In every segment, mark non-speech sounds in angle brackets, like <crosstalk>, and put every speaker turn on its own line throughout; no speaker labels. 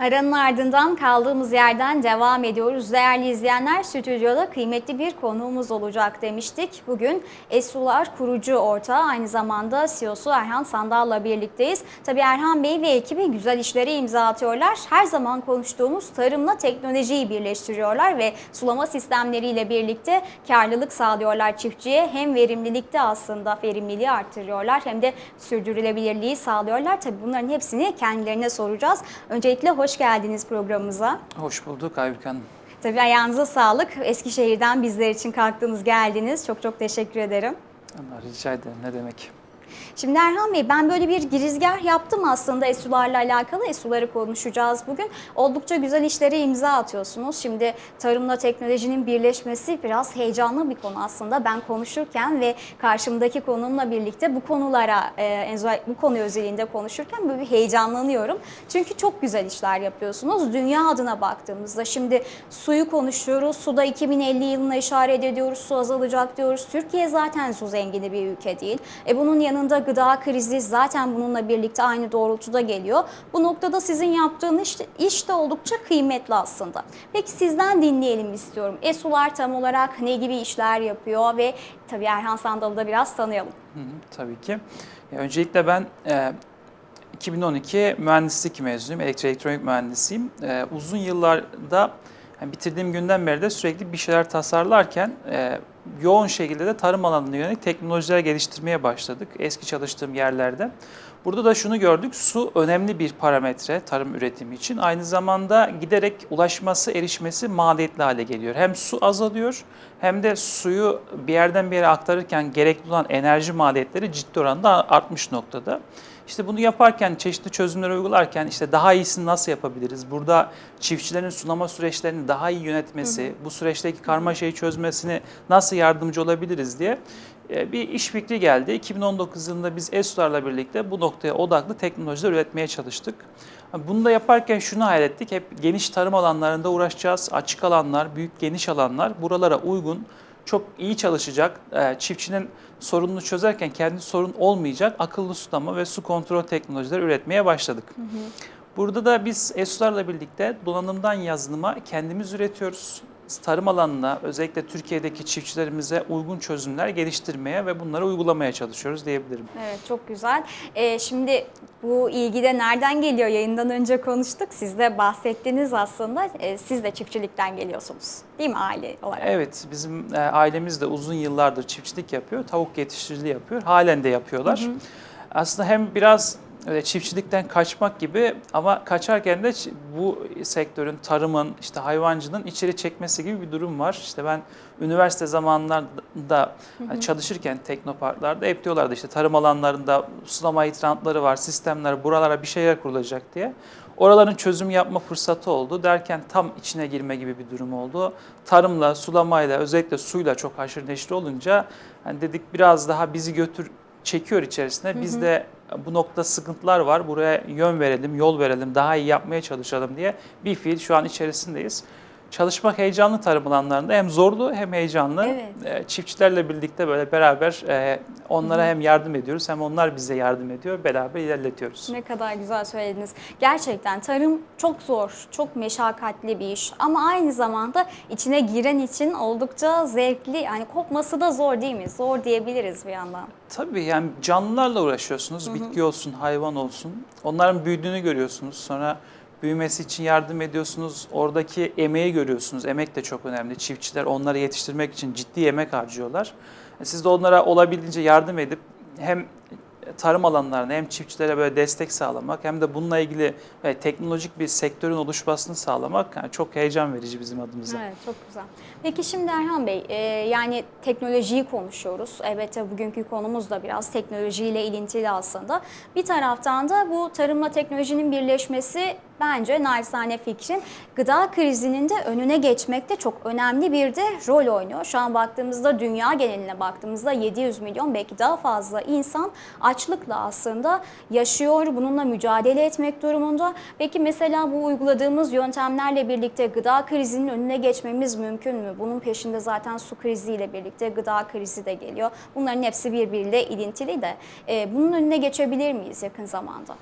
Aranın ardından kaldığımız yerden devam ediyoruz. Değerli izleyenler stüdyoda kıymetli bir konuğumuz olacak demiştik. Bugün Esular kurucu ortağı aynı zamanda CEO'su Erhan Sandal'la birlikteyiz. Tabii Erhan Bey ve ekibi güzel işlere imza atıyorlar. Her zaman konuştuğumuz tarımla teknolojiyi birleştiriyorlar ve sulama sistemleriyle birlikte karlılık sağlıyorlar çiftçiye. Hem verimlilikte aslında verimliliği arttırıyorlar hem de sürdürülebilirliği sağlıyorlar. Tabii bunların hepsini kendilerine soracağız. Öncelikle hoş geldiniz programımıza.
Hoş bulduk Aybük Hanım.
Tabii ayağınıza sağlık. Eskişehir'den bizler için kalktınız, geldiniz. Çok çok teşekkür ederim.
Allah rica ederim ne demek.
Şimdi Erhan Bey ben böyle bir girizgah yaptım aslında ESU'larla alakalı. ESU'ları konuşacağız bugün. Oldukça güzel işlere imza atıyorsunuz. Şimdi tarımla teknolojinin birleşmesi biraz heyecanlı bir konu aslında. Ben konuşurken ve karşımdaki konumla birlikte bu konulara, e, bu konu özelinde konuşurken böyle bir heyecanlanıyorum. Çünkü çok güzel işler yapıyorsunuz. Dünya adına baktığımızda şimdi suyu konuşuyoruz. Suda 2050 yılına işaret ediyoruz. Su azalacak diyoruz. Türkiye zaten su zengini bir ülke değil. E bunun yanında gıda krizi zaten bununla birlikte aynı doğrultuda geliyor. Bu noktada sizin yaptığınız iş, iş de oldukça kıymetli aslında. Peki sizden dinleyelim istiyorum. ESU'lar tam olarak ne gibi işler yapıyor ve tabii Erhan Sandal'ı da biraz tanıyalım.
Hı tabii ki. Ya, öncelikle ben e, 2012 mühendislik mezunuyum, elektronik mühendisiyim. E, uzun yıllarda yani bitirdiğim günden beri de sürekli bir şeyler tasarlarken e, yoğun şekilde de tarım alanına yönelik teknolojiler geliştirmeye başladık eski çalıştığım yerlerde. Burada da şunu gördük, su önemli bir parametre tarım üretimi için. Aynı zamanda giderek ulaşması, erişmesi maliyetli hale geliyor. Hem su azalıyor hem de suyu bir yerden bir yere aktarırken gerekli olan enerji maliyetleri ciddi oranda artmış noktada. İşte bunu yaparken, çeşitli çözümler uygularken işte daha iyisini nasıl yapabiliriz? Burada çiftçilerin sulama süreçlerini daha iyi yönetmesi, hı hı. bu süreçteki karmaşayı çözmesini nasıl yardımcı olabiliriz diye e, bir iş fikri geldi. 2019 yılında biz ESU'larla birlikte bu noktaya odaklı teknolojiler üretmeye çalıştık. Bunu da yaparken şunu hayal ettik. Hep geniş tarım alanlarında uğraşacağız. Açık alanlar, büyük geniş alanlar buralara uygun çok iyi çalışacak, e, çiftçinin sorununu çözerken kendi sorun olmayacak akıllı sulama ve su kontrol teknolojileri üretmeye başladık. Hı hı. Burada da biz ESU'larla birlikte donanımdan yazılıma kendimiz üretiyoruz. Tarım alanına özellikle Türkiye'deki çiftçilerimize uygun çözümler geliştirmeye ve bunları uygulamaya çalışıyoruz diyebilirim.
Evet çok güzel. Ee, şimdi bu ilgi de nereden geliyor? Yayından önce konuştuk. Siz de bahsettiniz aslında. Ee, siz de çiftçilikten geliyorsunuz değil mi aile olarak?
Evet bizim e, ailemiz de uzun yıllardır çiftçilik yapıyor. Tavuk yetiştiriciliği yapıyor. Halen de yapıyorlar. Hı hı. Aslında hem biraz çiftçilikten kaçmak gibi ama kaçarken de bu sektörün, tarımın, işte hayvancının içeri çekmesi gibi bir durum var. İşte ben üniversite zamanlarında hı hı. çalışırken teknoparklarda hep diyorlardı işte tarım alanlarında sulama hidrantları var, sistemler, buralara bir şeyler kurulacak diye. Oraların çözüm yapma fırsatı oldu derken tam içine girme gibi bir durum oldu. Tarımla, sulamayla, özellikle suyla çok haşır neşir olunca hani dedik biraz daha bizi götür çekiyor içerisine. Biz de bu nokta sıkıntılar var. Buraya yön verelim, yol verelim, daha iyi yapmaya çalışalım diye bir fiil şu an içerisindeyiz. Çalışmak heyecanlı tarım alanlarında hem zorlu hem heyecanlı. Evet. Çiftçilerle birlikte böyle beraber onlara hem yardım ediyoruz hem onlar bize yardım ediyor. Beraber ilerletiyoruz.
Ne kadar güzel söylediniz. Gerçekten tarım çok zor, çok meşakkatli bir iş ama aynı zamanda içine giren için oldukça zevkli. Yani kopması da zor değil mi? Zor diyebiliriz bir yandan.
Tabii yani canlılarla uğraşıyorsunuz. Hı hı. Bitki olsun, hayvan olsun. Onların büyüdüğünü görüyorsunuz. Sonra büyümesi için yardım ediyorsunuz. Oradaki emeği görüyorsunuz. Emek de çok önemli. Çiftçiler onları yetiştirmek için ciddi emek harcıyorlar. Siz de onlara olabildiğince yardım edip hem tarım alanlarına hem çiftçilere böyle destek sağlamak hem de bununla ilgili teknolojik bir sektörün oluşmasını sağlamak yani çok heyecan verici bizim adımıza.
Evet çok güzel. Peki şimdi Erhan Bey e, yani teknolojiyi konuşuyoruz. Elbette bugünkü konumuz da biraz teknolojiyle ilintili aslında. Bir taraftan da bu tarımla teknolojinin birleşmesi bence naçizane fikrin gıda krizinin de önüne geçmekte çok önemli bir de rol oynuyor. Şu an baktığımızda dünya geneline baktığımızda 700 milyon belki daha fazla insan açlıkla aslında yaşıyor. Bununla mücadele etmek durumunda. Peki mesela bu uyguladığımız yöntemlerle birlikte gıda krizinin önüne geçmemiz mümkün mü? Bunun peşinde zaten su kriziyle birlikte gıda krizi de geliyor. Bunların hepsi birbiriyle ilintili de. Bunun önüne geçebilir miyiz yakın zamanda?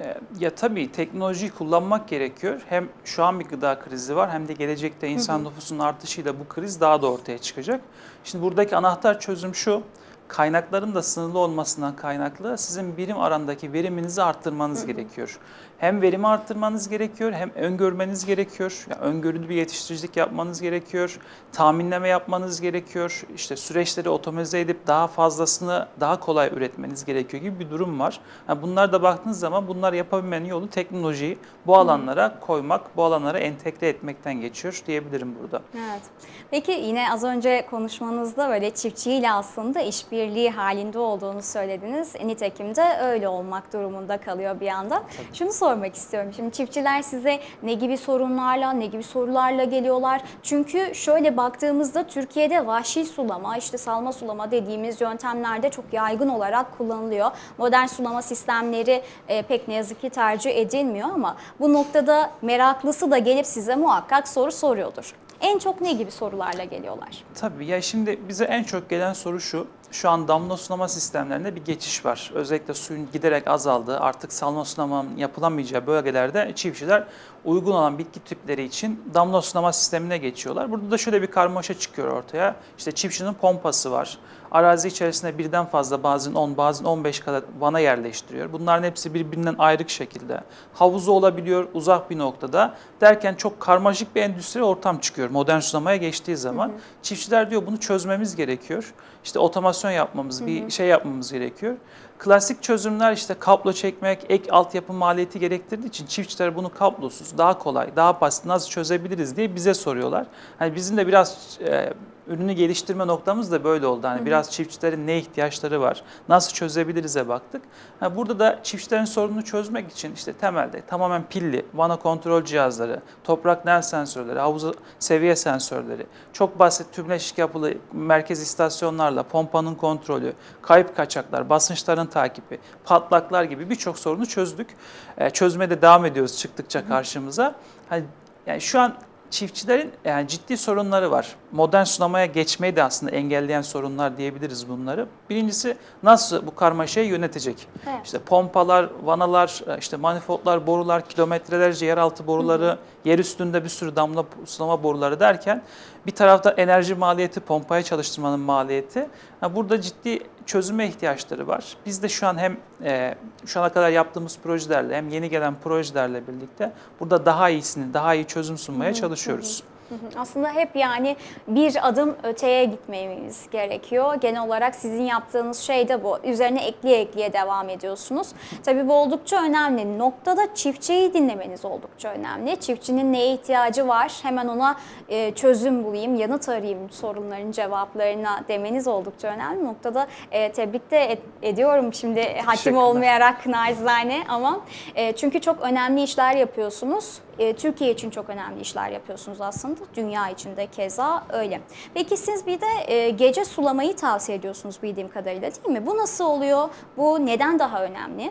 E, Ya tabii teknolojiyi kullanmak gerekiyor. Hem şu an bir gıda krizi var hem de gelecekte insan nüfusunun artışıyla bu kriz daha da ortaya çıkacak. Şimdi buradaki anahtar çözüm şu. Kaynakların da sınırlı olmasından kaynaklı sizin birim arandaki veriminizi arttırmanız gerekiyor. Hem verimi arttırmanız gerekiyor hem öngörmeniz gerekiyor. Yani öngörülü bir yetiştiricilik yapmanız gerekiyor. Tahminleme yapmanız gerekiyor. İşte süreçleri otomatize edip daha fazlasını daha kolay üretmeniz gerekiyor gibi bir durum var. Yani bunlar da baktığınız zaman bunlar yapabilmenin yolu teknolojiyi bu alanlara koymak, bu alanlara entegre etmekten geçiyor diyebilirim burada.
Evet. Peki yine az önce konuşmanızda böyle çiftçiyle aslında işbirliği halinde olduğunu söylediniz. Nitekim de öyle olmak durumunda kalıyor bir yandan. Şunu sormak istiyorum. Şimdi çiftçiler size ne gibi sorunlarla, ne gibi sorularla geliyorlar? Çünkü şöyle baktığımızda Türkiye'de vahşi sulama, işte salma sulama dediğimiz yöntemlerde çok yaygın olarak kullanılıyor. Modern sulama sistemleri e, pek ne yazık ki tercih edilmiyor ama bu noktada meraklısı da gelip size muhakkak soru soruyordur. En çok ne gibi sorularla geliyorlar?
Tabii ya şimdi bize en çok gelen soru şu. Şu an damla sulama sistemlerinde bir geçiş var. Özellikle suyun giderek azaldığı, artık salma sulamanın yapılamayacağı bölgelerde çiftçiler uygun olan bitki tipleri için damla sulama sistemine geçiyorlar. Burada da şöyle bir karmaşa çıkıyor ortaya. İşte çiftçinin pompası var. Arazi içerisinde birden fazla bazen 10 bazen 15 kadar vana yerleştiriyor. Bunların hepsi birbirinden ayrık şekilde. Havuzu olabiliyor uzak bir noktada. Derken çok karmaşık bir endüstri ortam çıkıyor modern sulamaya geçtiği zaman. Çiftçiler diyor bunu çözmemiz gerekiyor. İşte otomasyon yapmamız, bir şey yapmamız gerekiyor. Klasik çözümler işte kablo çekmek, ek altyapı maliyeti gerektirdiği için çiftçiler bunu kablosuz, daha kolay, daha basit nasıl çözebiliriz diye bize soruyorlar. Hani bizim de biraz e, ürünü geliştirme noktamız da böyle oldu. Hani biraz çiftçilerin ne ihtiyaçları var, nasıl çözebiliriz'e baktık. Ha, burada da çiftçilerin sorununu çözmek için işte temelde tamamen pilli, vana kontrol cihazları, toprak nem sensörleri, havuz seviye sensörleri, çok basit tümleşik yapılı merkez istasyonlarla pompanın kontrolü, kayıp kaçaklar, basınçların takibi, patlaklar gibi birçok sorunu çözdük. Ee, çözmeye de devam ediyoruz çıktıkça karşımıza. Hani yani şu an çiftçilerin yani ciddi sorunları var. Modern sulamaya geçmeyi de aslında engelleyen sorunlar diyebiliriz bunları. Birincisi nasıl bu karmaşayı yönetecek?
Evet.
İşte pompalar, vanalar, işte manifoldlar, borular, kilometrelerce yeraltı boruları, yer üstünde bir sürü damla sulama boruları derken bir tarafta enerji maliyeti, pompaya çalıştırmanın maliyeti. Ha, Burada ciddi çözüme ihtiyaçları var. Biz de şu an hem e, şu ana kadar yaptığımız projelerle hem yeni gelen projelerle birlikte burada daha iyisini, daha iyi çözüm sunmaya çalışıyoruz.
Hı hı. Aslında hep yani bir adım öteye gitmemiz gerekiyor. Genel olarak sizin yaptığınız şey de bu. Üzerine ekleye ekleye devam ediyorsunuz. Tabii bu oldukça önemli. Noktada çiftçiyi dinlemeniz oldukça önemli. Çiftçinin neye ihtiyacı var? Hemen ona e, çözüm bulayım, yanıt arayayım sorunların cevaplarına demeniz oldukça önemli. Noktada e, tebrik de ed- ediyorum şimdi hakim
Teşekkürler.
olmayarak <laughs> naçizane ama e, çünkü çok önemli işler yapıyorsunuz. E, Türkiye için çok önemli işler yapıyorsunuz aslında. Dünya için de keza öyle. Peki siz bir de e, gece sulamayı tavsiye ediyorsunuz bildiğim kadarıyla değil mi? Bu nasıl oluyor? Bu neden daha önemli?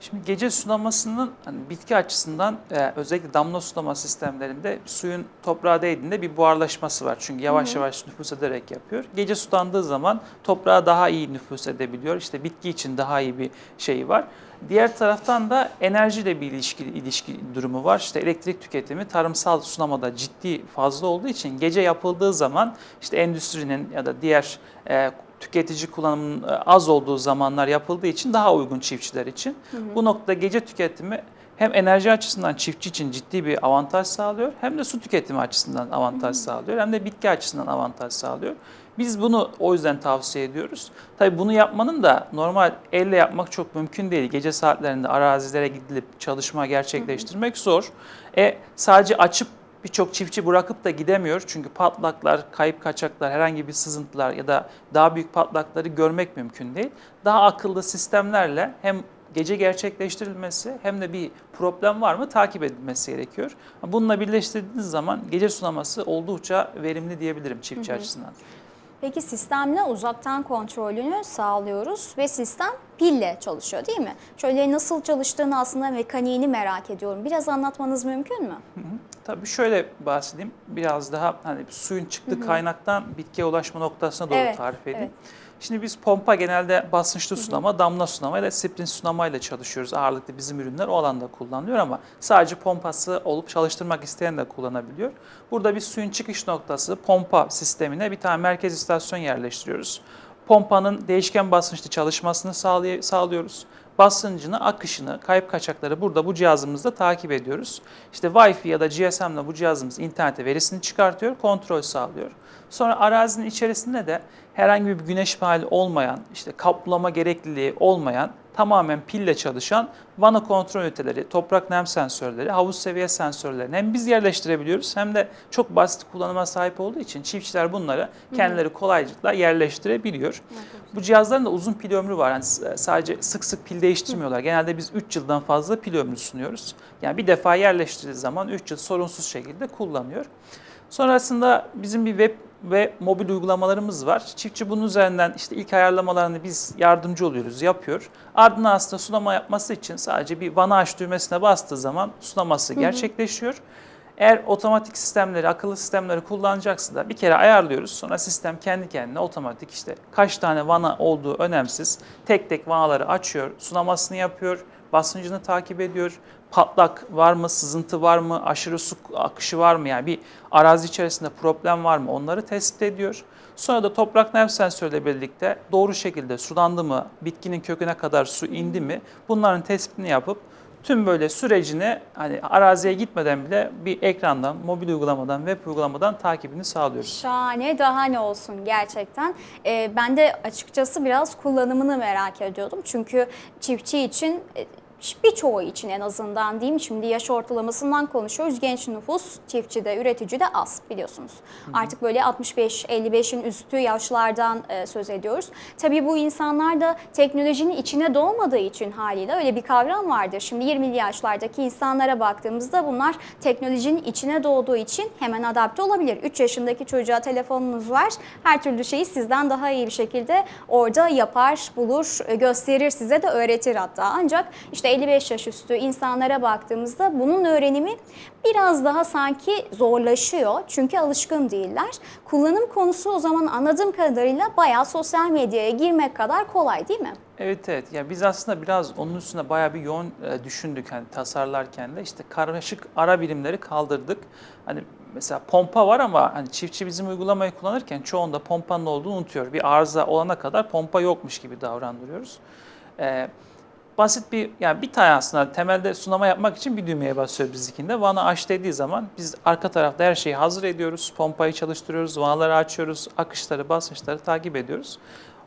Şimdi gece sulamasının hani bitki açısından e, özellikle damla sulama sistemlerinde suyun toprağa değdiğinde bir buharlaşması var. Çünkü yavaş yavaş nüfus ederek yapıyor. Gece sulandığı zaman toprağa daha iyi nüfus edebiliyor. İşte bitki için daha iyi bir şey var. Diğer taraftan da enerjiyle bir ilişki, ilişki durumu var. İşte elektrik tüketimi tarımsal sulamada ciddi fazla olduğu için gece yapıldığı zaman işte endüstrinin ya da diğer e, tüketici kullanımının e, az olduğu zamanlar yapıldığı için daha uygun çiftçiler için. Bu noktada gece tüketimi hem enerji açısından çiftçi için ciddi bir avantaj sağlıyor hem de su tüketimi açısından avantaj sağlıyor hem de bitki açısından avantaj sağlıyor. Biz bunu o yüzden tavsiye ediyoruz. Tabii bunu yapmanın da normal elle yapmak çok mümkün değil. Gece saatlerinde arazilere gidilip çalışma gerçekleştirmek zor. E sadece açıp birçok çiftçi bırakıp da gidemiyor. Çünkü patlaklar, kayıp kaçaklar, herhangi bir sızıntılar ya da daha büyük patlakları görmek mümkün değil. Daha akıllı sistemlerle hem gece gerçekleştirilmesi hem de bir problem var mı takip edilmesi gerekiyor. Bununla birleştirdiğiniz zaman gece sulaması oldukça verimli diyebilirim çiftçi açısından.
Peki sistemle uzaktan kontrolünü sağlıyoruz ve sistem pille çalışıyor değil mi? Şöyle nasıl çalıştığını aslında mekaniğini merak ediyorum. Biraz anlatmanız mümkün mü?
Tabii şöyle bahsedeyim. Biraz daha hani suyun çıktığı kaynaktan bitkiye ulaşma noktasına doğru
Evet,
tarif edeyim.
evet.
Şimdi biz pompa genelde basınçlı sulama, damla sulama ya sprint sulamayla çalışıyoruz. Ağırlıklı bizim ürünler o alanda kullanılıyor ama sadece pompası olup çalıştırmak isteyen de kullanabiliyor. Burada bir suyun çıkış noktası pompa sistemine bir tane merkez istasyon yerleştiriyoruz. Pompanın değişken basınçlı çalışmasını sağlıyoruz. Basıncını, akışını, kayıp kaçakları burada bu cihazımızda takip ediyoruz. İşte Wi-Fi ya da GSM'le bu cihazımız internete verisini çıkartıyor, kontrol sağlıyor. Sonra arazinin içerisinde de herhangi bir güneş paneli olmayan, işte kaplama gerekliliği olmayan, tamamen pille çalışan vana kontrol üniteleri, toprak nem sensörleri, havuz seviye sensörlerini hem biz yerleştirebiliyoruz hem de çok basit kullanıma sahip olduğu için çiftçiler bunları kendileri kolaylıkla yerleştirebiliyor. Bu cihazların da uzun pil ömrü var. Yani sadece sık sık pil değiştirmiyorlar. Genelde biz 3 yıldan fazla pil ömrü sunuyoruz. Yani bir defa yerleştirdiği zaman 3 yıl sorunsuz şekilde kullanıyor. Sonrasında bizim bir web ve mobil uygulamalarımız var. Çiftçi bunun üzerinden işte ilk ayarlamalarını biz yardımcı oluyoruz, yapıyor. Ardından aslında sulama yapması için sadece bir vana aç düğmesine bastığı zaman sulaması gerçekleşiyor. Eğer otomatik sistemleri, akıllı sistemleri kullanacaksa da bir kere ayarlıyoruz. Sonra sistem kendi kendine otomatik işte kaç tane vana olduğu önemsiz. Tek tek vanaları açıyor, sulamasını yapıyor, basıncını takip ediyor. Patlak var mı, sızıntı var mı, aşırı su akışı var mı? Yani bir arazi içerisinde problem var mı? Onları tespit ediyor. Sonra da toprak nem sensörüyle birlikte doğru şekilde sulandı mı, bitkinin köküne kadar su indi mi? Bunların tespitini yapıp tüm böyle sürecini hani araziye gitmeden bile bir ekrandan, mobil uygulamadan, web uygulamadan takibini sağlıyoruz.
Şahane daha ne olsun gerçekten. Ee, ben de açıkçası biraz kullanımını merak ediyordum. Çünkü çiftçi için e, birçoğu için en azından diyeyim şimdi yaş ortalamasından konuşuyoruz. Genç nüfus çiftçide, üreticide az biliyorsunuz. Artık böyle 65-55'in üstü yaşlardan e, söz ediyoruz. Tabii bu insanlar da teknolojinin içine doğmadığı için haliyle öyle bir kavram vardır. Şimdi 20'li yaşlardaki insanlara baktığımızda bunlar teknolojinin içine doğduğu için hemen adapte olabilir. 3 yaşındaki çocuğa telefonunuz var. Her türlü şeyi sizden daha iyi bir şekilde orada yapar, bulur, e, gösterir size de öğretir hatta. Ancak işte 55 yaş üstü insanlara baktığımızda bunun öğrenimi biraz daha sanki zorlaşıyor. Çünkü alışkın değiller. Kullanım konusu o zaman anladığım kadarıyla bayağı sosyal medyaya girmek kadar kolay değil mi?
Evet evet. Ya biz aslında biraz onun üstüne bayağı bir yoğun e, düşündük hani tasarlarken de işte karmaşık ara birimleri kaldırdık. Hani mesela pompa var ama hani çiftçi bizim uygulamayı kullanırken çoğunda pompanın olduğunu unutuyor. Bir arıza olana kadar pompa yokmuş gibi davrandırıyoruz. Ee, basit bir yani bir tane aslında temelde sunama yapmak için bir düğmeye basıyor bizikinde. Vana aç dediği zaman biz arka tarafta her şeyi hazır ediyoruz. Pompayı çalıştırıyoruz, vanaları açıyoruz, akışları, basınçları takip ediyoruz.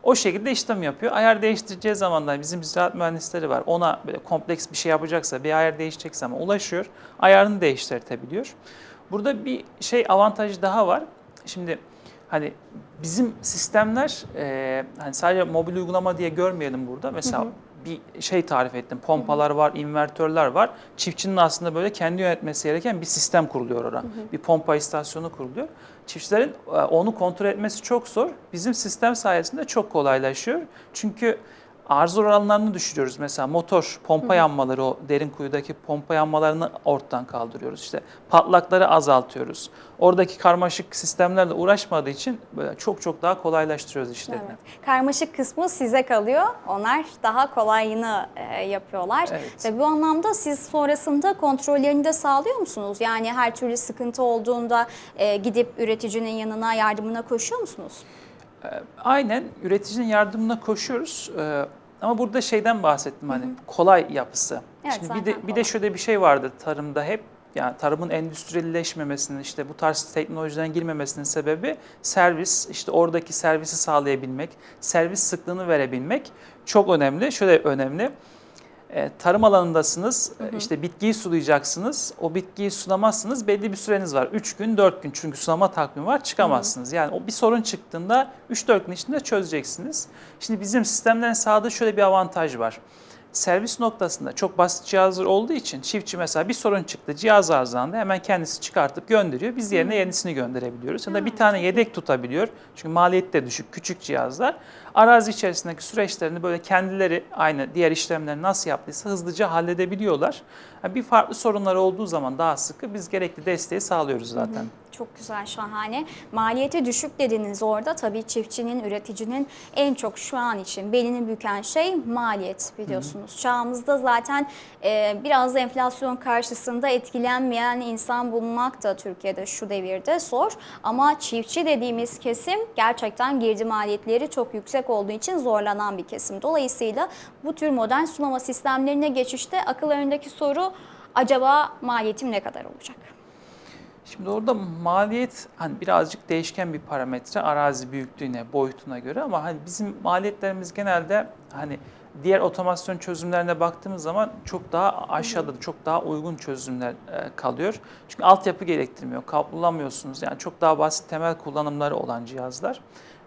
O şekilde işlem yapıyor. Ayar değiştireceği zaman da bizim ziraat mühendisleri var. Ona böyle kompleks bir şey yapacaksa, bir ayar değişecekse ama ulaşıyor. Ayarını değiştirtebiliyor. Burada bir şey avantajı daha var. Şimdi hani bizim sistemler e, hani sadece mobil uygulama diye görmeyelim burada. Mesela bir şey tarif ettim. Pompalar var, invertörler var. Çiftçinin aslında böyle kendi yönetmesi gereken bir sistem kuruluyor orada. Bir pompa istasyonu kuruluyor. Çiftçilerin e, onu kontrol etmesi çok zor. Bizim sistem sayesinde çok kolaylaşıyor. Çünkü arıza oranlarını düşürüyoruz. Mesela motor pompa yanmaları, o derin kuyudaki pompa yanmalarını ortadan kaldırıyoruz. İşte patlakları azaltıyoruz. Oradaki karmaşık sistemlerle uğraşmadığı için böyle çok çok daha kolaylaştırıyoruz işlerini.
Evet. Karmaşık kısmı size kalıyor. Onlar daha kolayını e, yapıyorlar.
Evet.
Ve bu anlamda siz sonrasında kontrollerini de sağlıyor musunuz? Yani her türlü sıkıntı olduğunda e, gidip üreticinin yanına yardımına koşuyor musunuz?
Ee, Aynen üreticinin yardımına koşuyoruz. Ee, Ama burada şeyden bahsettim hani kolay yapısı.
Evet,
Şimdi bir de bir
kolay.
de şöyle bir şey vardı tarımda hep yani tarımın endüstriyelleşmemesinin işte bu tarz teknolojiden girmemesinin sebebi servis işte oradaki servisi sağlayabilmek, servis sıklığını verebilmek çok önemli. Şöyle önemli. E, tarım alanındasınız, e, işte bitkiyi sulayacaksınız. O bitkiyi sulamazsınız, belli bir süreniz var. 3 gün, 4 gün çünkü sulama takvimi var, çıkamazsınız. Yani o bir sorun çıktığında 3-4 gün içinde çözeceksiniz. Şimdi bizim sistemlerin sağladığı şöyle bir avantaj var. Servis noktasında çok basit cihazlar olduğu için çiftçi mesela bir sorun çıktı, cihaz arızalandı hemen kendisi çıkartıp gönderiyor. Biz yerine yenisini gönderebiliyoruz. Ya da bir tane yedek tutabiliyor. Çünkü maliyeti de düşük, küçük cihazlar. Arazi içerisindeki süreçlerini böyle kendileri aynı diğer işlemleri nasıl yaptıysa hızlıca halledebiliyorlar. Yani bir farklı sorunlar olduğu zaman daha sıkı biz gerekli desteği sağlıyoruz zaten.
Çok güzel, şahane. Maliyeti düşük dediniz orada. Tabii çiftçinin, üreticinin en çok şu an için belini büken şey maliyet biliyorsunuz. Çağımızda zaten e, biraz da enflasyon karşısında etkilenmeyen insan bulmak da Türkiye'de şu devirde zor. Ama çiftçi dediğimiz kesim gerçekten girdi maliyetleri çok yüksek olduğu için zorlanan bir kesim. Dolayısıyla bu tür modern sulama sistemlerine geçişte akıl önündeki soru acaba maliyetim ne kadar olacak?
Şimdi orada maliyet hani birazcık değişken bir parametre arazi büyüklüğüne, boyutuna göre ama hani bizim maliyetlerimiz genelde hani diğer otomasyon çözümlerine baktığımız zaman çok daha aşağıda, çok daha uygun çözümler e, kalıyor. Çünkü altyapı gerektirmiyor, kablolamıyorsunuz. Yani çok daha basit temel kullanımları olan cihazlar.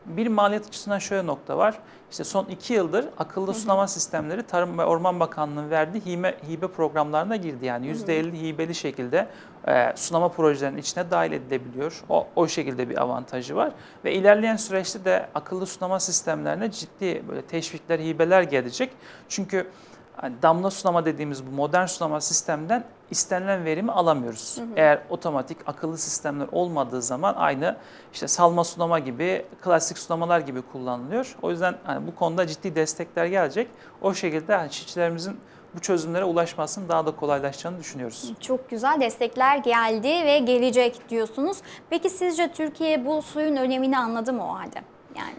Bir maliyet açısından şöyle nokta var. İşte son iki yıldır akıllı sulama sistemleri Tarım ve Orman Bakanlığı'nın verdiği hibe, hibe programlarına girdi. Yani %50 hibeli şekilde e, sulama projelerinin içine dahil edilebiliyor. O, o şekilde bir avantajı var. Ve ilerleyen süreçte de akıllı sulama sistemlerine ciddi böyle teşvikler, hibeler gelecek. Çünkü hani damla sulama dediğimiz bu modern sulama sistemden istenilen verimi alamıyoruz. Eğer otomatik akıllı sistemler olmadığı zaman aynı işte salma sulama gibi, klasik sulamalar gibi kullanılıyor. O yüzden hani bu konuda ciddi destekler gelecek. O şekilde hani çiftçilerimizin bu çözümlere ulaşmasının daha da kolaylaşacağını düşünüyoruz.
Çok güzel destekler geldi ve gelecek diyorsunuz. Peki sizce Türkiye bu suyun önemini anladı mı o halde? Yani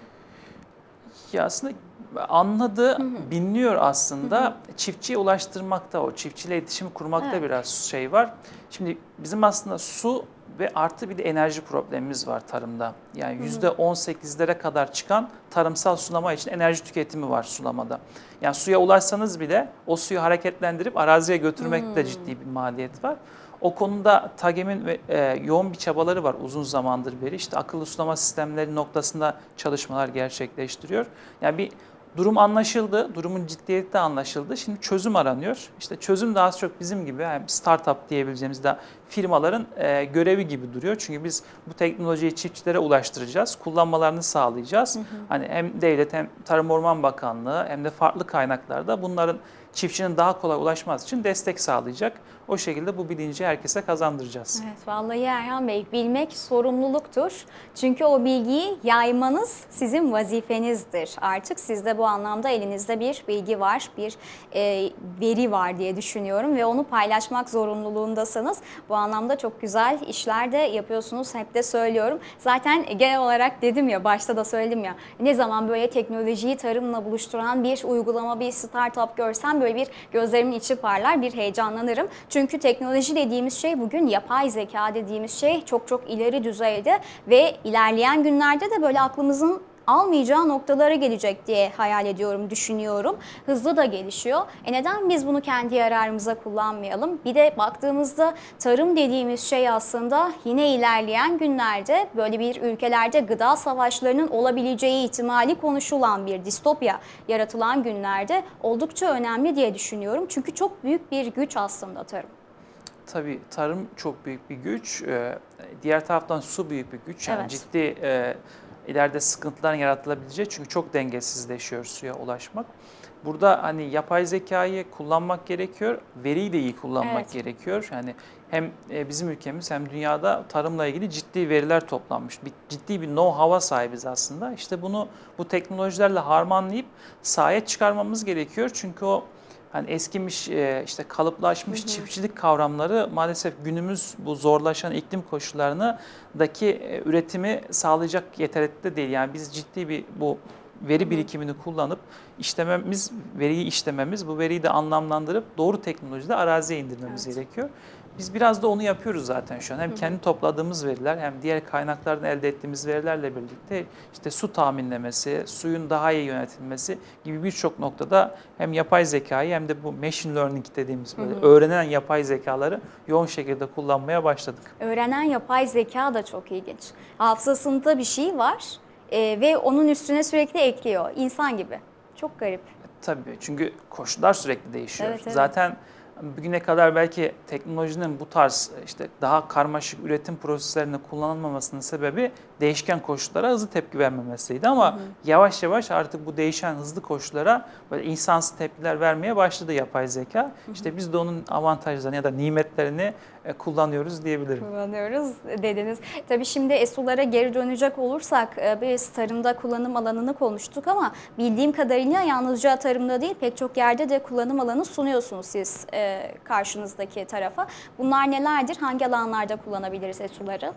Ya aslında anladı, biliniyor aslında. Çiftçiye ulaştırmakta o, çiftçiyle iletişim kurmakta
Evet.
biraz şey var. Şimdi bizim aslında su ve artı bir de enerji problemimiz var tarımda. Yani yüzde 18'lere kadar çıkan tarımsal sulama için enerji tüketimi var sulamada. Yani suya ulaşsanız bile o suyu hareketlendirip araziye götürmekte de ciddi bir maliyet var. O konuda TAGEM'in e, yoğun bir çabaları var uzun zamandır beri. İşte akıllı sulama sistemleri noktasında çalışmalar gerçekleştiriyor. Yani bir durum anlaşıldı, durumun ciddiyeti de anlaşıldı. Şimdi çözüm aranıyor. İşte çözüm daha çok bizim gibi yani startup diyebileceğimiz de firmaların e, görevi gibi duruyor. Çünkü biz bu teknolojiyi çiftçilere ulaştıracağız, kullanmalarını sağlayacağız. Hani hem devlet hem Tarım Orman Bakanlığı hem de farklı kaynaklarda bunların çiftçinin daha kolay ulaşması için destek sağlayacak. O şekilde bu bilinci herkese kazandıracağız.
Evet vallahi Erhan Bey bilmek sorumluluktur. Çünkü o bilgiyi yaymanız sizin vazifenizdir. Artık sizde bu anlamda elinizde bir bilgi var, bir e, veri var diye düşünüyorum ve onu paylaşmak zorunluluğundasınız. Bu anlamda çok güzel işler de yapıyorsunuz. Hep de söylüyorum. Zaten genel olarak dedim ya başta da söyledim ya ne zaman böyle teknolojiyi tarımla buluşturan bir uygulama, bir startup görsem böyle bir gözlerimin içi parlar, bir heyecanlanırım. Çünkü teknoloji dediğimiz şey bugün yapay zeka dediğimiz şey çok çok ileri düzeyde ve ilerleyen günlerde de böyle aklımızın almayacağı noktalara gelecek diye hayal ediyorum, düşünüyorum. Hızlı da gelişiyor. E neden biz bunu kendi yararımıza kullanmayalım? Bir de baktığımızda tarım dediğimiz şey aslında yine ilerleyen günlerde böyle bir ülkelerde gıda savaşlarının olabileceği ihtimali konuşulan bir distopya yaratılan günlerde oldukça önemli diye düşünüyorum. Çünkü çok büyük bir güç aslında tarım.
Tabii tarım çok büyük bir güç. Ee, Diğer taraftan su büyük bir güç. Yani
Evet.
ciddi e, ileride sıkıntıların yaratılabileceği çünkü çok dengesizleşiyor suya ulaşmak. Burada hani yapay zekayı kullanmak gerekiyor, veriyi de iyi kullanmak
Evet.
gerekiyor. Yani hem e, bizim ülkemiz hem dünyada tarımla ilgili ciddi veriler toplanmış. Bir, ciddi bir know-how'a sahibiz aslında. İşte bunu bu teknolojilerle harmanlayıp sahaya çıkarmamız gerekiyor. Çünkü o hani eskimiş e, işte kalıplaşmış çiftçilik kavramları maalesef günümüz bu zorlaşan iklim koşullarındaki e, üretimi sağlayacak yeterlikte değil. Yani biz ciddi bir bu veri birikimini kullanıp işlememiz, veriyi işlememiz, bu veriyi de anlamlandırıp doğru teknolojide araziye indirmemiz
Evet.
gerekiyor. Biz biraz da onu yapıyoruz zaten şu an. Hem kendi topladığımız veriler hem diğer kaynaklardan elde ettiğimiz verilerle birlikte işte su tahminlemesi, suyun daha iyi yönetilmesi gibi birçok noktada hem yapay zekayı hem de bu machine learning dediğimiz böyle öğrenen yapay zekaları yoğun şekilde kullanmaya başladık.
Öğrenen yapay zeka da çok ilginç. Hafızasında bir şey var e, ve onun üstüne sürekli ekliyor. İnsan gibi. Çok garip.
Tabii çünkü koşullar sürekli değişiyor.
Evet, evet.
Zaten bugüne kadar belki teknolojinin bu tarz işte daha karmaşık üretim proseslerinde kullanılmamasının sebebi değişken koşullara hızlı tepki vermemesiydi ama yavaş yavaş artık bu değişen hızlı koşullara böyle insansız tepkiler vermeye başladı yapay zeka. İşte biz de onun avantajlarını ya da nimetlerini e, kullanıyoruz diyebilirim.
kullanıyoruz dediniz. Tabii şimdi ESU'lara geri dönecek olursak e, biz tarımda kullanım alanını konuştuk ama bildiğim kadarıyla yalnızca tarımda değil pek çok yerde de kullanım alanı sunuyorsunuz siz e, karşınızdaki tarafa. Bunlar nelerdir? Hangi alanlarda kullanabiliriz ESU'ları?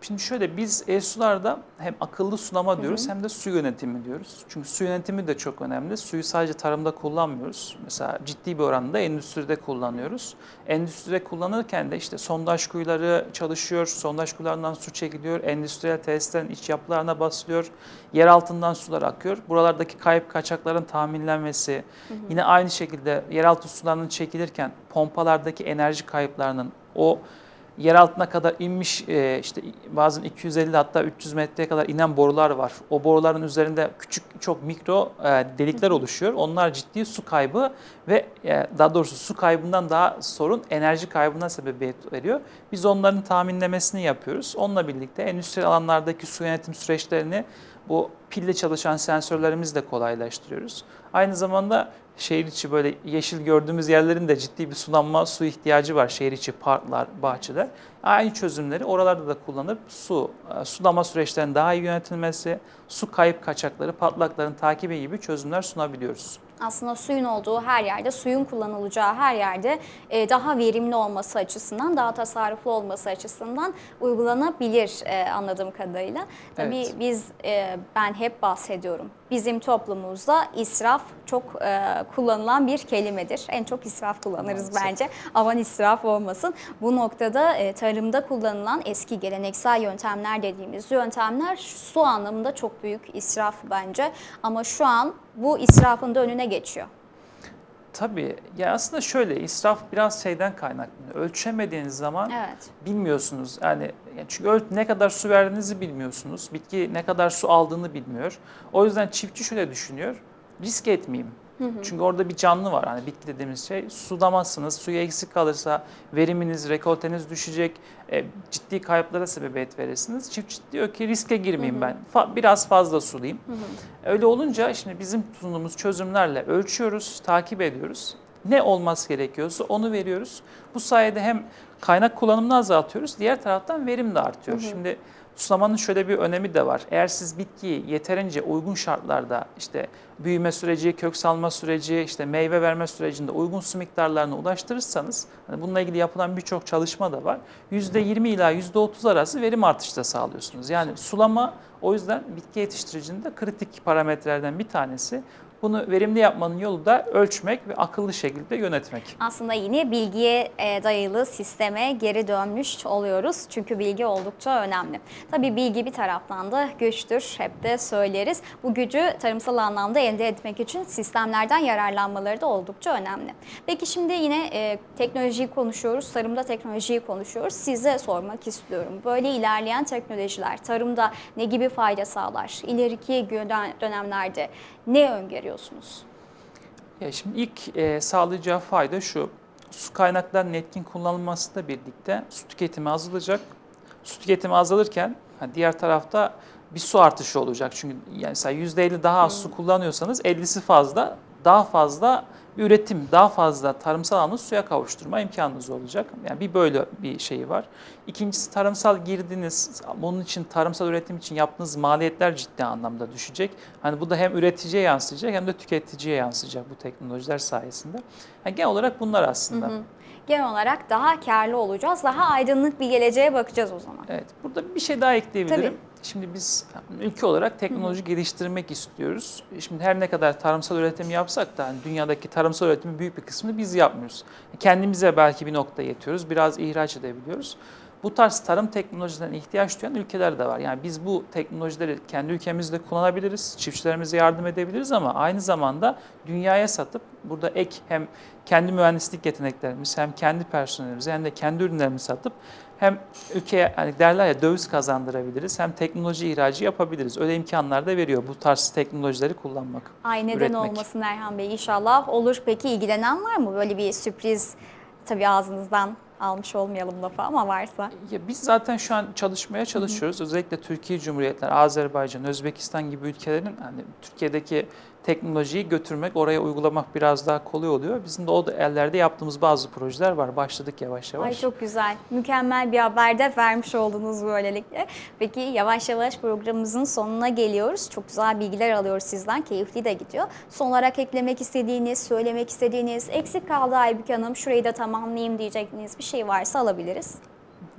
Şimdi şöyle biz e-sularda hem akıllı sulama diyoruz hem de su yönetimi diyoruz. Çünkü su yönetimi de çok önemli. Suyu sadece tarımda kullanmıyoruz. Mesela ciddi bir oranda endüstride kullanıyoruz. Endüstride kullanırken de işte sondaj kuyuları çalışıyor. Sondaj kuyularından su çekiliyor. Endüstriyel tesislerin iç yapılarına basılıyor. Yer altından sular akıyor. Buralardaki kayıp kaçakların tahminlenmesi. Yine aynı şekilde yeraltı sularının çekilirken pompalardaki enerji kayıplarının o yer altına kadar inmiş e, işte bazen 250 hatta 300 metreye kadar inen borular var. O boruların üzerinde küçük çok mikro e, delikler oluşuyor. Onlar ciddi su kaybı ve e, daha doğrusu su kaybından daha sorun enerji kaybına sebebiyet veriyor. Biz onların tahminlemesini yapıyoruz. Onunla birlikte endüstriyel alanlardaki su yönetim süreçlerini bu pille çalışan sensörlerimizle kolaylaştırıyoruz. Aynı zamanda şehir içi böyle yeşil gördüğümüz yerlerin de ciddi bir sulanma su ihtiyacı var. Şehir içi parklar, bahçeler. Aynı çözümleri oralarda da kullanıp su, e, sulama süreçlerinin daha iyi yönetilmesi, su kayıp kaçakları, patlakların takibi gibi çözümler sunabiliyoruz.
Aslında suyun olduğu her yerde, suyun kullanılacağı her yerde e, daha verimli olması açısından, daha tasarruflu olması açısından uygulanabilir e, anladığım kadarıyla. Tabii
Evet.
biz, e, ben hep bahsediyorum. Bizim toplumumuzda israf çok e, kullanılan bir kelimedir. En çok israf kullanırız
Maalesef.
bence. Aman israf olmasın. Bu noktada e, tarımda kullanılan eski geleneksel yöntemler dediğimiz yöntemler su anlamında çok büyük israf bence. Ama şu an bu israfın da önüne geçiyor.
Tabii ya aslında şöyle israf biraz şeyden kaynaklanıyor. Ölçemediğiniz zaman
Evet.
bilmiyorsunuz. Yani çünkü ne kadar su verdiğinizi bilmiyorsunuz. Bitki ne kadar su aldığını bilmiyor. O yüzden çiftçi şöyle düşünüyor. Risk etmeyeyim. Çünkü orada bir canlı var. Hani bitki dediğimiz şey sulamazsınız. Suyu eksik kalırsa veriminiz, rekolteniz düşecek. e, ciddi kayıplara sebebiyet verirsiniz. Çiftçi diyor ki riske girmeyeyim ben. Fa- biraz fazla sulayayım. Öyle olunca şimdi bizim sunduğumuz çözümlerle ölçüyoruz, takip ediyoruz. Ne olması gerekiyorsa onu veriyoruz. Bu sayede hem kaynak kullanımını azaltıyoruz, diğer taraftan verim de artıyor. Şimdi sulamanın şöyle bir önemi de var. Eğer siz bitkiyi yeterince uygun şartlarda işte büyüme süreci, kök salma süreci, işte meyve verme sürecinde uygun su miktarlarına ulaştırırsanız, hani bununla ilgili yapılan birçok çalışma da var. %20 ila %30 arası verim artışı da sağlıyorsunuz. Yani sulama o yüzden bitki yetiştiricinde kritik parametrelerden bir tanesi. Bunu verimli yapmanın yolu da ölçmek ve akıllı şekilde yönetmek.
Aslında yine bilgiye e, dayalı sisteme geri dönmüş oluyoruz. Çünkü bilgi oldukça önemli. Tabii bilgi bir taraftan da güçtür. Hep de söyleriz. Bu gücü tarımsal anlamda elde etmek için sistemlerden yararlanmaları da oldukça önemli. Peki şimdi yine e, teknolojiyi konuşuyoruz. Tarımda teknolojiyi konuşuyoruz. Size sormak istiyorum. Böyle ilerleyen teknolojiler tarımda ne gibi fayda sağlar? İleriki dönemlerde ne öngörüyorsunuz?
Ya şimdi ilk e, sağlayacağı fayda şu. Su kaynaklarının etkin kullanılmasıyla birlikte su tüketimi azalacak. Su tüketimi azalırken ha, diğer tarafta bir su artışı olacak. Çünkü yani mesela %50 daha az su kullanıyorsanız 50'si fazla, daha fazla üretim, daha fazla tarımsal alanı suya kavuşturma imkanınız olacak. Yani bir böyle bir şeyi var. İkincisi tarımsal girdiniz, bunun için tarımsal üretim için yaptığınız maliyetler ciddi anlamda düşecek. Hani bu da hem üreticiye yansıyacak hem de tüketiciye yansıyacak bu teknolojiler sayesinde. Yani genel olarak bunlar aslında.
Genel olarak daha karlı olacağız, daha aydınlık bir geleceğe bakacağız o zaman.
Evet, burada bir şey daha ekleyebilirim.
Tabii.
Şimdi biz ülke olarak teknoloji geliştirmek istiyoruz. Şimdi her ne kadar tarımsal üretim yapsak da hani dünyadaki tarımsal üretimin büyük bir kısmını biz yapmıyoruz. Kendimize belki bir nokta yetiyoruz, biraz ihraç edebiliyoruz. Bu tarz tarım teknolojilerine ihtiyaç duyan ülkeler de var. Yani biz bu teknolojileri kendi ülkemizde kullanabiliriz, çiftçilerimize yardım edebiliriz ama aynı zamanda dünyaya satıp burada ek hem kendi mühendislik yeteneklerimiz hem kendi personelimizi hem de kendi ürünlerimizi satıp hem ülkeye hani derler ya döviz kazandırabiliriz hem teknoloji ihracı yapabiliriz. Öyle imkanlar da veriyor bu tarz teknolojileri kullanmak.
Ay neden
üretmek.
olmasın Erhan Bey inşallah olur. Peki ilgilenen var mı? Böyle bir sürpriz tabii ağzınızdan almış olmayalım lafı ama varsa.
Ya biz zaten şu an çalışmaya çalışıyoruz. Özellikle Türkiye Cumhuriyetler, Azerbaycan, Özbekistan gibi ülkelerin hani Türkiye'deki teknolojiyi götürmek, oraya uygulamak biraz daha kolay oluyor. Bizim de o ellerde yaptığımız bazı projeler var. Başladık yavaş yavaş.
Ay çok güzel. Mükemmel bir haber de vermiş oldunuz böylelikle. Peki yavaş yavaş programımızın sonuna geliyoruz. Çok güzel bilgiler alıyoruz sizden. Keyifli de gidiyor. Son olarak eklemek istediğiniz, söylemek istediğiniz, eksik kaldı Aybüke Hanım, şurayı da tamamlayayım diyeceğiniz bir şey varsa alabiliriz.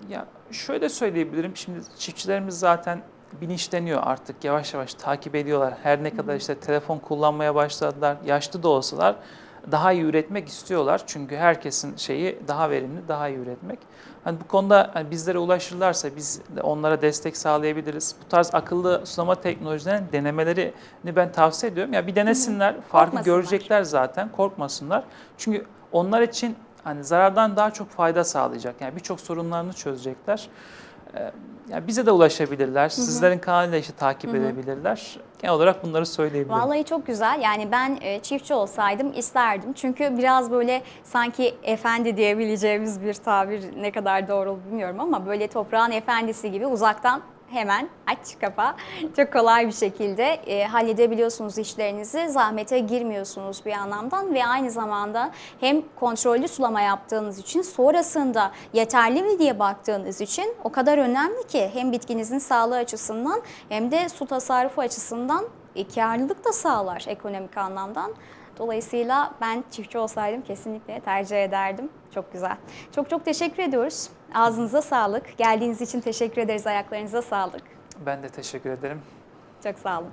Ya şöyle söyleyebilirim. Şimdi çiftçilerimiz zaten bilinçleniyor artık yavaş yavaş takip ediyorlar. Her ne kadar işte telefon kullanmaya başladılar, yaşlı da olsalar daha iyi üretmek istiyorlar. Çünkü herkesin şeyi daha verimli, daha iyi üretmek. Hani bu konuda hani bizlere ulaşırlarsa biz de onlara destek sağlayabiliriz. Bu tarz akıllı sulama teknolojilerinin denemelerini ben tavsiye ediyorum. Ya bir denesinler, farkı görecekler zaten, korkmasınlar. Çünkü onlar için hani zarardan daha çok fayda sağlayacak. Yani birçok sorunlarını çözecekler. Yani bize de ulaşabilirler. Sizlerin kanalıyla işte takip edebilirler. Genel olarak bunları söyleyebilirim.
Vallahi çok güzel. Yani ben e, çiftçi olsaydım isterdim. Çünkü biraz böyle sanki efendi diyebileceğimiz bir tabir ne kadar doğru bilmiyorum ama böyle toprağın efendisi gibi uzaktan hemen aç kapa çok kolay bir şekilde e, halledebiliyorsunuz işlerinizi. Zahmete girmiyorsunuz bir anlamdan ve aynı zamanda hem kontrollü sulama yaptığınız için sonrasında yeterli mi diye baktığınız için o kadar önemli ki hem bitkinizin sağlığı açısından hem de su tasarrufu açısından e, karlılık da sağlar ekonomik anlamdan. Dolayısıyla ben çiftçi olsaydım kesinlikle tercih ederdim. Çok güzel. Çok çok teşekkür ediyoruz. Ağzınıza sağlık. Geldiğiniz için teşekkür ederiz. Ayaklarınıza sağlık.
Ben de teşekkür ederim.
Çok sağ olun.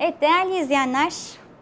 Evet değerli izleyenler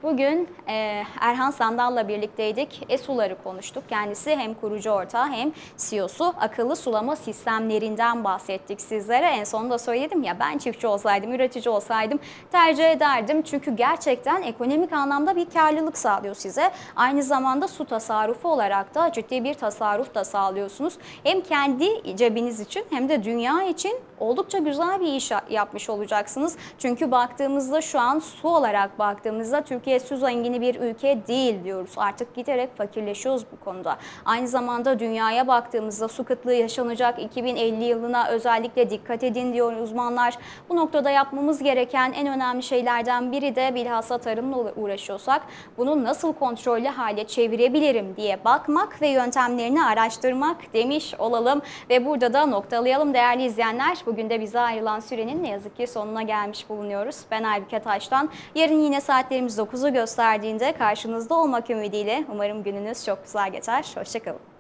bugün e, Erhan Sandal'la birlikteydik. ESU'ları konuştuk. Kendisi hem kurucu ortağı hem CEO'su akıllı sulama sistemlerinden bahsettik sizlere. En sonunda söyledim ya ben çiftçi olsaydım, üretici olsaydım tercih ederdim. Çünkü gerçekten ekonomik anlamda bir karlılık sağlıyor size. Aynı zamanda su tasarrufu olarak da ciddi bir tasarruf da sağlıyorsunuz. Hem kendi cebiniz için hem de dünya için oldukça güzel bir iş yapmış olacaksınız. Çünkü baktığımızda şu an su olarak baktığımızda Türkiye su zengini bir ülke değil diyoruz. Artık giderek fakirleşiyoruz bu konuda. Aynı zamanda dünyaya baktığımızda su kıtlığı yaşanacak 2050 yılına özellikle dikkat edin diyor uzmanlar. Bu noktada yapmamız gereken en önemli şeylerden biri de bilhassa tarımla uğraşıyorsak bunu nasıl kontrollü hale çevirebilirim diye bakmak ve yöntemlerini araştırmak demiş olalım. Ve burada da noktalayalım değerli izleyenler. Bugün de bize ayrılan sürenin ne yazık ki sonuna gelmiş bulunuyoruz. Ben Aybüke Taş'tan. Yarın yine saatlerimiz 9'u gösterdiğinde karşınızda olmak ümidiyle umarım gününüz çok güzel geçer. Hoşçakalın.